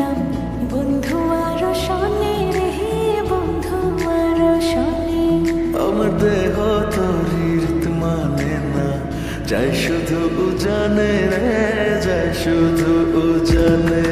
পেলাম বন্ধু আর সনে রে বন্ধু আর সনে মানে না। যাই শুধু জানে রে জয় শুধু জানে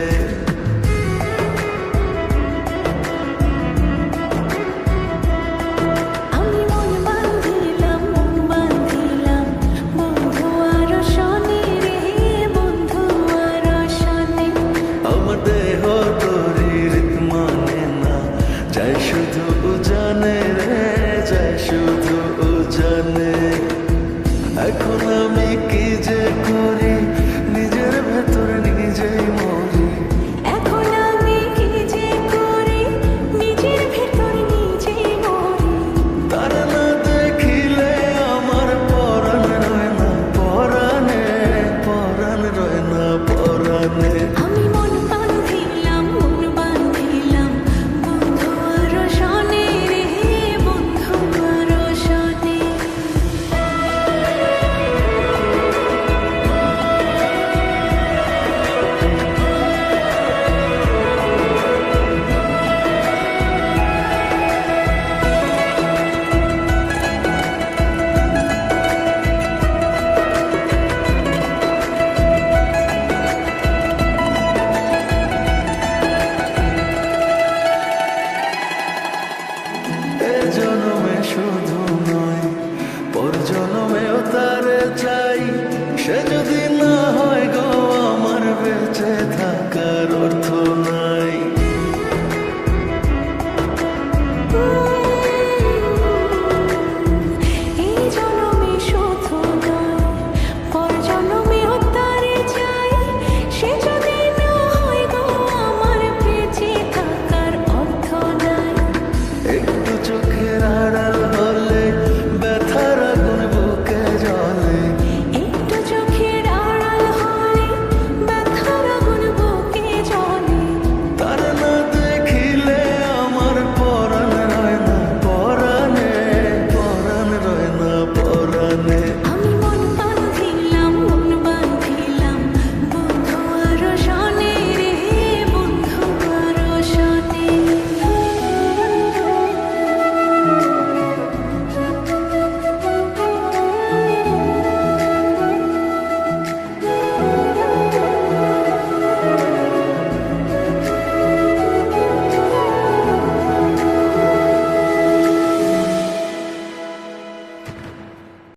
জনমে শুধু নয় পর জনমেও তার চাই।